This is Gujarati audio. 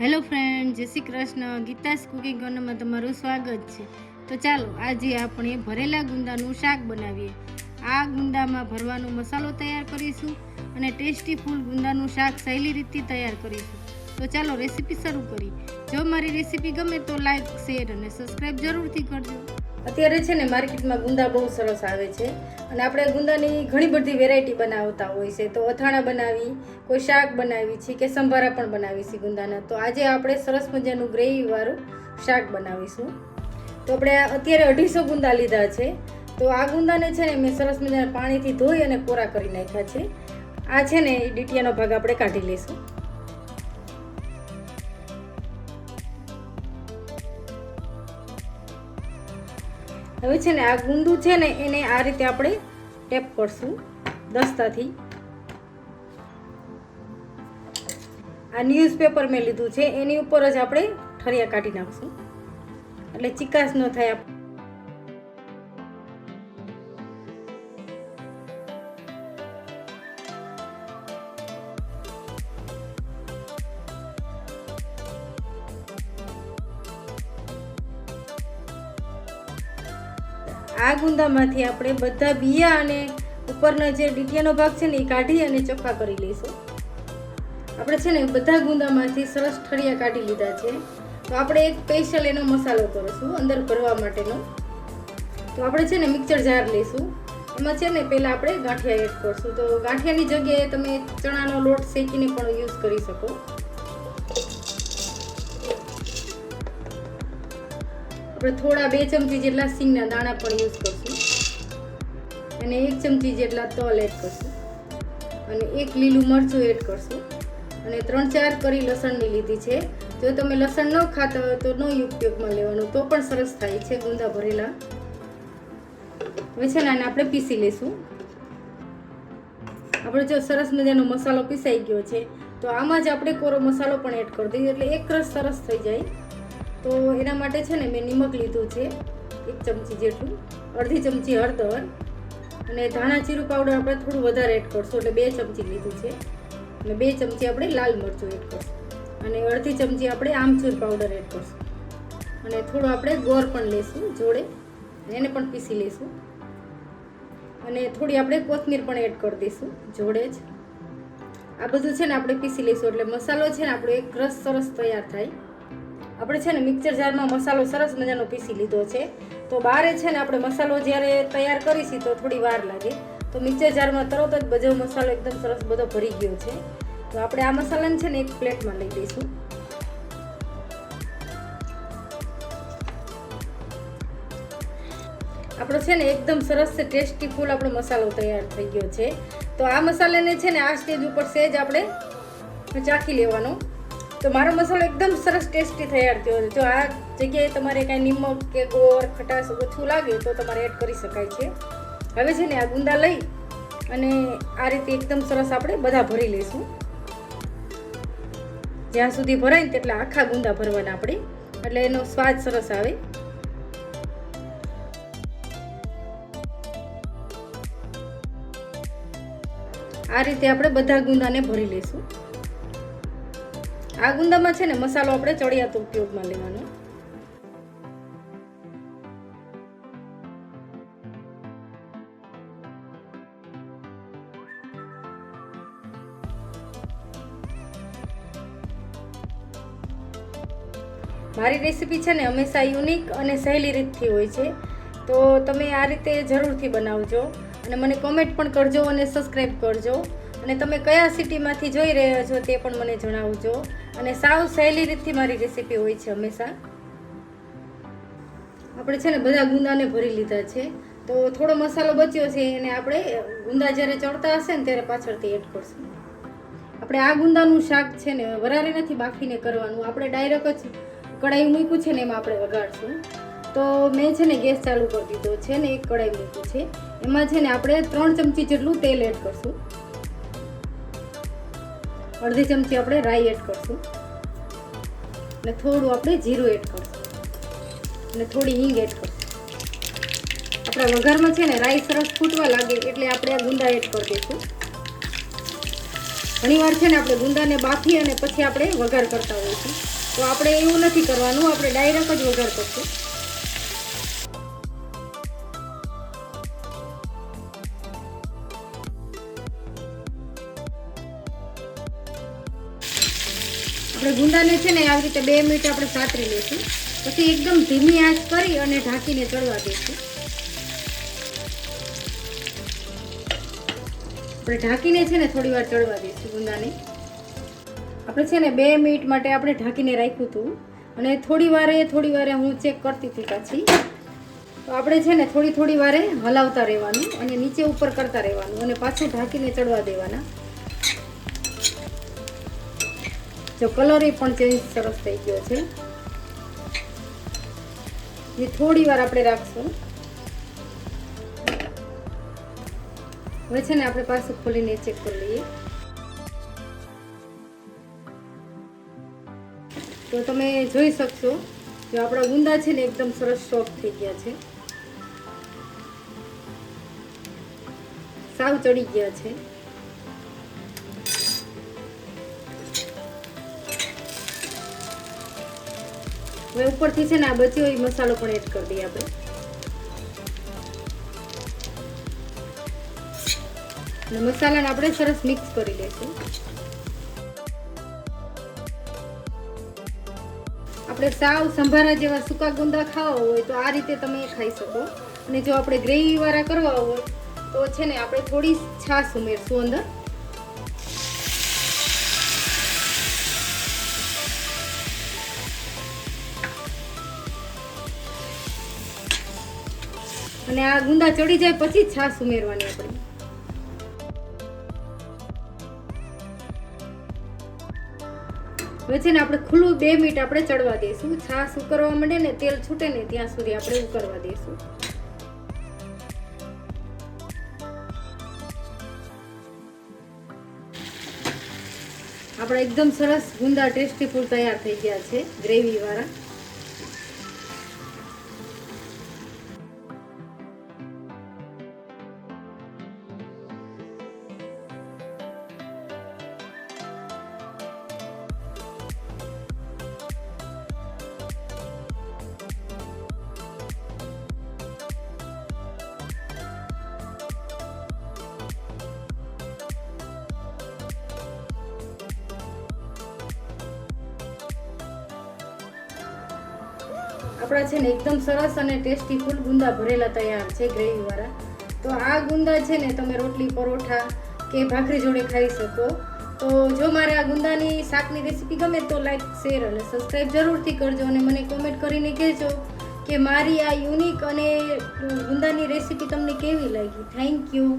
Hello friend, Jai Shri Krishna. Geeta's cooking કોર્નરમાં તમારું સ્વાગત છે. તો ચાલો, આજે આપણે ભરેલા ગુંદાનું શાક બનાવીએ. આ ગુંદામાં ભરવાનો મસાલો તૈયાર કરીશું અને ટેસ્ટી ફૂલ ગુંદાનું શાક સહેલી રીતથી તૈયાર કરીશું. તો ચાલો, રેસીપી શરૂ કરી જો મારી રેસીપી ગમે તો લાઈક, શેર અને સબસ્ક્રાઈબ જરૂરથી કરજો. અત્યારે છે ને માર્કેટમાં ગુંદા બહુ સરસ આવે છે. અને આપણે ગુંદાની ઘણી બધી વેરાયટી બનાવતા હોય છે. તો અથાણા બનાવી, કોઈ શાક બનાવી છે કે સંભારા પણ બનાવી છે ગુંદાના. તો આજે આપણે સરસ મજાનું ગ્રેવીવાળું શાક બનાવીશું. તો આપણે અત્યારે અઢીસો ગુંદા લીધા છે. તો આ ગુંદાને છે ને મેં સરસ મજાના પાણીથી ધોઈ અને કોરા કરી નાખ્યા છે. આ છે ને એ ડીટીયાનો ભાગ આપણે કાઢી લઈશું. હવે છે ને આ ગુંદું છે ને, એને આ રીતે આપણે ટેપ કરશું દસ્તાથી. આ ન્યૂઝપેપર મેં લીધું છે, એની ઉપર જ આપણે ઠરિયા કાઢી નાખશું. એટલે ચિકાસ ન થાય આ ગુંદામાંથી આપણે બધા બિયા અને ઉપરના જે ડીટીયાનો ભાગ છે ને એ કાઢી અને ચોખ્ખા કરી લઈશું. આપણે છે ને બધા ગુંદામાંથી સરસ ઠળિયા કાઢી લીધા છે. તો આપણે એક સ્પેશિયલ એનો મસાલો કરીશું અંદર ભરવા માટેનો. તો આપણે છે ને મિક્સર જાર લઈશું. એમાં છે ને પહેલાં આપણે ગાંઠિયા એડ કરીશું. તો ગાંઠિયાની જગ્યાએ તમે ચણાનો લોટ શેકીને પણ યુઝ કરી શકો. આપણે થોડા બે ચમચી જેટલા સિંગના દાણા પણ યુઝ કરશું. અને એક ચમચી જેટલા તલ એડ કરશું. અને એક લીલું મરચું એડ કરશું. અને ત્રણ ચાર કરી લસણની લીધી છે. જો તમે લસણ ન ખાતા હોય તો ન ઉપયોગમાં લેવાનું, તો પણ સરસ થાય છે ગુંદા ભરેલા. હવે છે ને આને આપણે પીસી લઈશું આપણે જો સરસ મજાનો મસાલો પીસાઈ ગયો છે, તો આમાં જ આપણે કોરો મસાલો પણ એડ કરી દઈએ એટલે એક રસ સરસ થઈ જાય. તો એના માટે છે ને મેં નિમક લીધું છે, એક ચમચી જેટલું, અડધી ચમચી હળદર અને ધાણા જીરું પાવડર આપણે થોડું વધારે એડ કરશું, એટલે બે ચમચી લીધું છે. અને બે ચમચી આપણે લાલ મરચું એડ કરશું. અને અડધી ચમચી આપણે આમચૂર પાવડર એડ કરશું. અને થોડો આપણે ગોળ પણ લઈશું જોડે એને પણ પીસી લઈશું અને થોડી આપણે કોથમીર પણ એડ કરી દઈશું જોડે જ. આ બધું છે ને આપણે પીસી લઈશું, એટલે મસાલો છે ને આપણો એક રસ સરસ તૈયાર થાય. આપણે છે ને મિક્સર જારમાં મસાલો સરસ મજાનો પીસી લીધો છે. તો બારે છે ને આપણે મસાલો જ્યારે તૈયાર કરીશું તો થોડી વાર લાગે. તો મિક્સર જારમાં તરત જ બધો મસાલો એકદમ સરસ બધો ભરી ગયો છે. તો આપણે આ મસાલાને છે ને એક પ્લેટમાં લઈ દઈશું આપણો છે ને એકદમ સરસ ટેસ્ટી ફૂલ આપણો મસાલો તૈયાર થઈ ગયો છે. તો આ મસાલાને છે ને આ સ્ટેજ ઉપર સેજ આપણે ચાખી લેવાનો. તો મારો મસાલો એકદમ સરસ ટેસ્ટી તૈયાર થયો છે. જો આ જગ્યાએ તમારે કાંઈ નિમક કે ગોળ, ખટાશ ઓછું લાગે તો તમારે એડ કરી શકાય છે. હવે છે ને આ ગુંદા લઈ અને આ રીતે એકદમ સરસ આપણે બધા ભરી લઈશું. જ્યાં સુધી ભરાય ને તેટલા આખા ગુંદા ભરવાના આપણે. એટલે એનો સ્વાદ સરસ આવે. આ રીતે આપણે બધા ગુંદાને ભરી લઈશું. આ ગુંદામાં છે ને મસાલો આપણે ચડિયાતો ઉપયોગમાં લેવાનો. મારી રેસીપી છે ને હંમેશા યુનિક અને સહેલી રીતથી હોય છે. તો તમે આ રીતે જરૂરથી બનાવજો અને મને કોમેન્ટ પણ કરજો અને સબસ્ક્રાઈબ કરજો. અને તમે કયા સિટીમાંથી જોઈ રહ્યા છો તે પણ મને જણાવજો. અને સાવ સહેલી રીતથી મારી રેસીપી હોય છે હંમેશા. આપણે છે ને બધા ગુંદાને ભરી લીધા છે. તો થોડો મસાલો બચ્યો છે એને આપણે ગુંદા જ્યારે ચડતા હશે ને ત્યારે પાછળથી એડ કરશું. આપણે આ ગુંદાનું શાક છે ને વરારે નથી બાફીને કરવાનું. આપણે ડાયરેક્ટ જ કઢાઈ મૂક્યું છે ને એમાં આપણે વગાડશું તો મેં છે ને ગેસ ચાલુ કરી દીધો છે ને એક કઢાઈ મૂકી છે. એમાં છે ને આપણે ત્રણ ચમચી જેટલું તેલ એડ કરશું. અડધી ચમચી આપણે રાઈ એડ કરશું. અને થોડું આપણે જીરું એડ કરશું. અને થોડી હિંગ એડ કરશું. આપણા વઘારમાં છે ને રાઈ સરસ ફૂટવા લાગે એટલે આપણે આ ગુંદા એડ કરી દઈશું. ઘણીવાર છે ને આપણે ગુંદાને બાફી અને પછી આપણે વઘાર કરતા હોઈશું તો આપણે એવું નથી કરવાનું, આપણે ડાયરેક્ટ જ વઘાર કરશું. આપણે ગુંદાને છે ને આવી રીતે બે મિનિટ આપણે સાતરી લઈશું. પછી એકદમ ધીમી આંચ કરી અને ઢાંકીને ચડવા દઈશું. આપણે ઢાંકીને છે ને થોડી વાર ચડવા દઈશું ગુંદાને આપણે છે ને બે મિનિટ માટે આપણે ઢાંકીને રાખ્યું હતું. અને થોડી વારે થોડી વારે હું ચેક કરતી હતી પાછી. તો આપણે છે ને થોડી થોડી વારે હલાવતા રહેવાનું અને નીચે ઉપર કરતા રહેવાનું અને પાછું ઢાંકીને ચડવા દેવાના. જો કલર એ પણ ચેન્જ સરસ થઈ ગયો છે. એ થોડી વાર આપણે રાખશું. હવે છે ને આપણે પાછું ખોલીને ચેક કરી લઈએ. તો તમે જોઈ શકશો જો આપણા ગુંદા છે ને એકદમ સરસ સોફ્ટ થઈ ગયા છે. સાવ ચડી ગયા છે. હવે ઉપરથી છે ને આ બચ્યો એ મસાલો પણ એડ કરી દઈએ આપણે. અને મસાલાને આપણે સરસ મિક્સ કરી લઈશું. આપણે સાવ સંભારા જેવા સૂકા ગુંદા ખાવા હોય તો આ રીતે તમે ખાઈ શકો. અને જો આપણે ગ્રેવી વાળા કરવા હોય તો છે ને આપણે થોડી છાશ ઉમેરશું અંદર. અને આ ગુંદા ચડી જાય પછી છાશ ઉમેરવાની આપણે. હવે છે ને આપણે ખુલ્લું બે મિનિટ આપણે ચડવા દઈશું. છાશ ઉકરવા માંડે ને તેલ છૂટે ને ત્યાં સુધી આપણે ઉકળવા દઈશું. આપણા એકદમ સરસ ગુંદા ટેસ્ટી ફૂલ તૈયાર થઈ ગયા છે ગ્રેવી આપણા છે ને એકદમ સરસ અને ટેસ્ટી ફૂલ ગુંદા ભરેલા તૈયાર છે ગ્રેવીવાળા. તો આ ગુંદા છે ને તમે રોટલી, પરોઠા કે ભાખરી જોડે ખાઈ શકો. તો જો મારે આ ગુંદાની શાકની રેસીપી ગમે તો લાઈક શેર અને સબસ્ક્રાઈબ જરૂરથી કરજો અને મને કોમેન્ટ કરીને કહેજો કે મારી આ યુનિક અને ગુંદાની રેસીપી તમને કેવી લાગી. Thank you